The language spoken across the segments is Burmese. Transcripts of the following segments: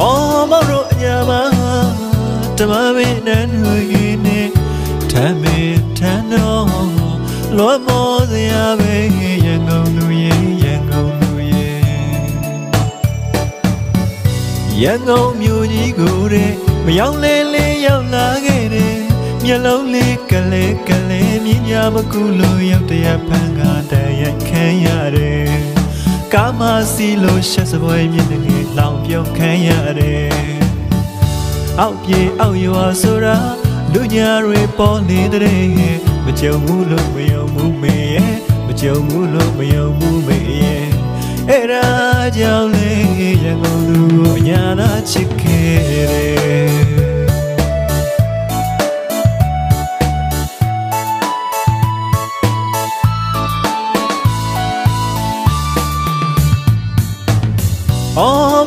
အော်မောင်တို့အညာမတမမင်းနန်းဝေနေထမ်းမင်းထမ်းတော်လွန်မောစရာပဲရန်ကုန်လူရဲ့ရန်ကုန်လူရဲ့ရန်ကုန်မြို့ကြီးကိုတဲ့မရောက်လေလေရောက်လာခဲ့တယ်မျက်လုံးလေးကလေးကလေးမြညာမကူလို့ရောက်တဲ့ဖန်ကတည်းရခံရတယ် ကာမစီလို့ရှက်စပွဲမြင့်ငယ်လောင်ပြုံးခံရတယ်အောက်ပြေအောက်ရွာဆိုတာလူညာတွေပေါ်နေတဲ့မကြုံဘူးလို့မယုံဘူးမေရဲ့မကြုံဘူးလို့မယုံဘူးမေရဲ့အဲ့ဒါကြောင့်လေရန်ကုန်လူကိုအညာသာချစ်ခဲ့တယ်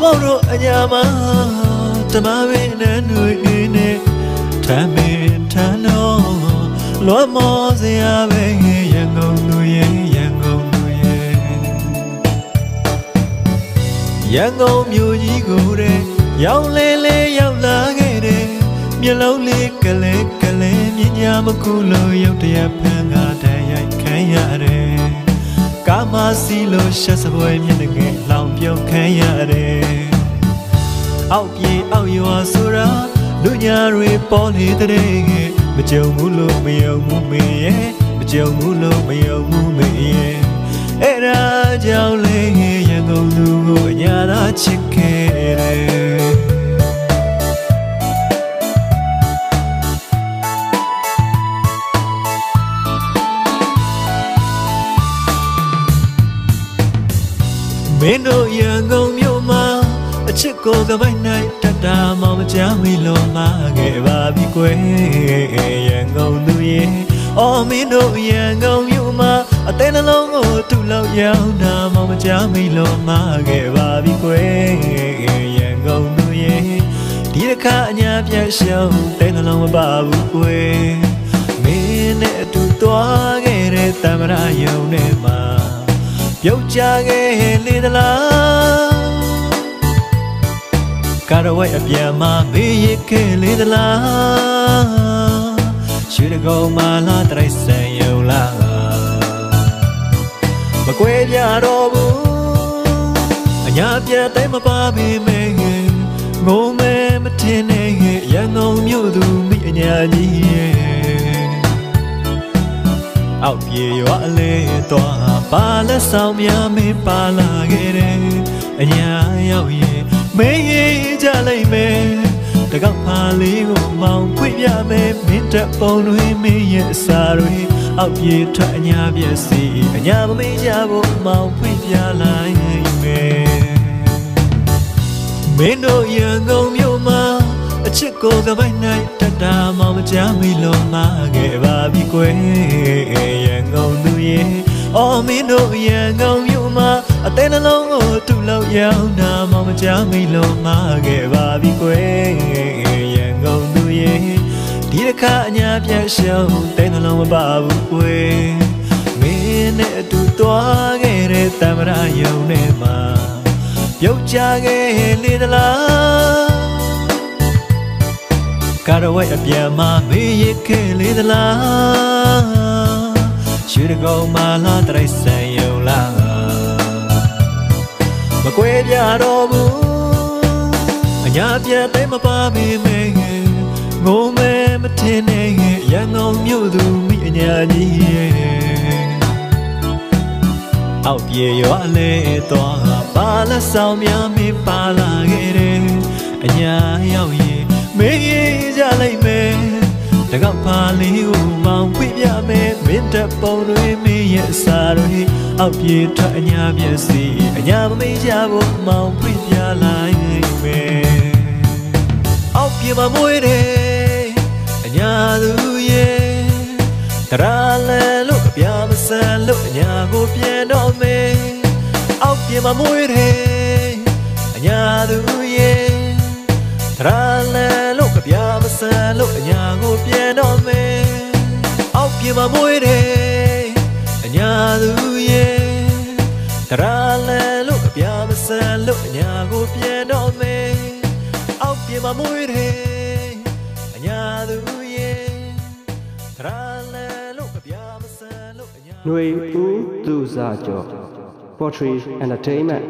မောင်တို့အညာမတမဝင်းနဲ့နှွေနေထမ်းမင်းထမ်းတော့လွန်မောစရာပဲရန်ကုန်လူရဲ့ရန်ကုန်လူရဲ့ရန်ကုန်မြို့ကြီးကိုတဲ့ရောက်လေလေရောက်လာခဲ့တယ်မျက်လုံးလေးကလေးကလေးမြညာမကူလို့ရောက်တဲ့ဖန်ကတည်းရိုက်ခံရတယ်ကာမစီလို့ရှက်စပွဲမျက်နှာငယ်လောင်ပြုံးခံရတယ် အောက်ပြေအောက်ရွာဆိုတာလူညာတွေပေါ်နေတဲ့မကြုံဘူးလို့မယုံဘူးမေရဲ့မကြုံဘူးလို့မယုံဘူးမေရဲ့အဲ့ဒါကြောင့်လေရန်ကုန်လူကိုအညာသာချစ်ခဲ့တယ်မင်းတို့ ကိုကပိုက်နိုင်တတ်တာမောင်မချမ်းမီလို့မှာခဲ့ပါပြီကွယ်ရန်ကုန်သူရဲ့အော်မင်းတို့ရန်ကုန်မြို့မှာအသေးနှလုံးကိုတူလောက်ရောက်တာမောင်မချမ်းမီလို့မှာခဲ့ပါပြီကွယ်ရန်ကုန်သူရဲ့ဒီတစ်ခါအညာပြတ်ရှုံးတဲ့နှလုံးမပါဘူးကွယ်မင်းနဲ့အတူသွားခဲ့တဲ့တမရယုံနဲ့မှာပြုတ်ကြခဲ့လေသလား ကာရဝဲအပြန်မှာမေးရခဲ့လေသလားရွှေတကုံမာလာတရိုက်ဆန်ယုံလားမကွဲပြတော့ဘူးအညာပြတ်တဲ့မပါပေမဲ့ငုံမဲမထင်နဲ့ရန်ကုန်မြို့သူမိအညာကြီးရဲ့အောက်ပြေရွာအလဲသွားပါလက်ဆောင်များမင်းပါလာခဲ့တယ်အညာရောက်ရ င်မေးရင်ကြလိုက်မယ်တကောက်ဖာလေးကိုမောင်ဖွင့်ပြမယ်မင်းတက်ပုံတွေမင်းရဲ့အစာတွေအောက်ပြေထွက်အညာပြည့်စီအညာမမေးကြဖို့မောင်ဖွင့်ပြလိုက်မယ်မင်းတို့ရန်ကုန်မြို့မှာအချစ်ကိုကပိုက်နိုင်တတ်တာမောင်မချမ်းမီလုံးမခဲ့ပါပြီကွယ်ရန်ကုန်သူရဲ့ အော်မင်းတို့ရန်ကုန်မြို့မှာအသေးနှလုံးကိုတူလောက်ရောက်တာမောင်မချမ်းမီလုံးမခဲ့ပါပြီကွယ်ရန်ကုန်သူရဲ့ဒီတစ်ခါအညာပြတ်ရှုံးတဲ့နှလုံးမပါဘူးကွယ်မင်းနဲ့အတူသွားခဲ့တဲ့တမရယုံနဲ့မှာပြုတ်ကြခဲ့လေသလားကာရဝဲအပြန်မှာမေးရခဲ့လေသလား ရွှေတကုံမာလာတရိုက်ဆန်ယုံလားမကွဲပြတော့ဘူးအညာပြတ်တဲ့မပါပေမဲ့ငုံမဲမထင်နဲ့ရန်ကုန်မြို့သူမိအညာကြီးရဲ့အောက်ပြေရွာလဲသွားပါလက်ဆောင်များမင်းပါလာခဲ့တယ်အညာရောက်ရင်မေးရင်ကြလိုက်မယ် တကောက်ဖာလေးကိုမောင်ပြပြမယ်မင်းတပ်ပုံတွေမင်းရဲ့အစာတွေအောက်ပြေထွက်အညာမျက်စိအညာမမေးကြဖို့မောင်ပြပြလိုက်မယ်အောက်ပြေမှာမွေးတယ်အညာသူရဲ့တရာလဲလို့ပြမဆန်လို့အညာကိုပြန်တော့မယ်အောက်ပြေမှာမွေးတယ်အညာသူရဲ့တရာလဲလို့ ပြမဆန်လို့အညာကိုပြန်တော့မယ်အောက်ပြေမှာမွေးတယ်အညာသူရဲ့တရာလဲလို့ပြမဆန်လို့အညာကိုပြန်တော့မယ်မမွေးတယ်အညာသူရဲ့ထရာလဲလို့အပြာမဆန်လို့အညာຫນွေဦးသူစာကျော် Portrait Entertainment